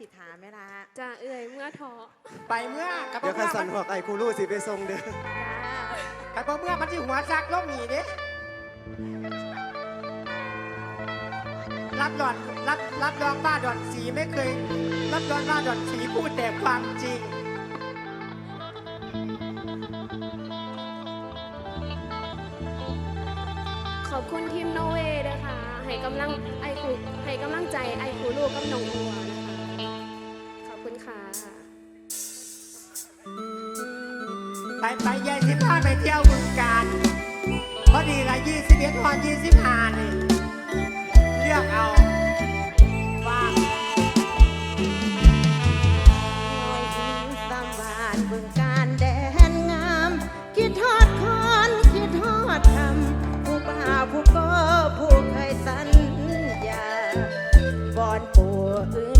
สิถามไหมล่ะจะเอ่ยเมื่อท้อไปเมื่อกับเดี๋ยวคันสันบอกไอ้ครูรู้สิไปส่งเด้อไปบ่เมื่อมันสิหัวซักลงหนีเด้รับดอนรับรับรองบ้าดอนสีไม่เคย รับรองบ้าดอนสีพูดแต่ความจริง ขอบคุณทีมโนเวย์นะคะให้กำลังไอคูให้กำลังใจไอคูลูกกับน้องบัว ไปไปยายสิบห้าไปเที่ยวบึงการพอดีละยี่สิบเอ็ดตอนยี่สิบห้านี่ เลือกเอาว่าโอ้ยหินสามบานบึงการแดนงามคิดทอดคอนคิดทอดทำผู้บ่าวผู้ก็ผู้เคยสัญญาบอนปู่อือลือน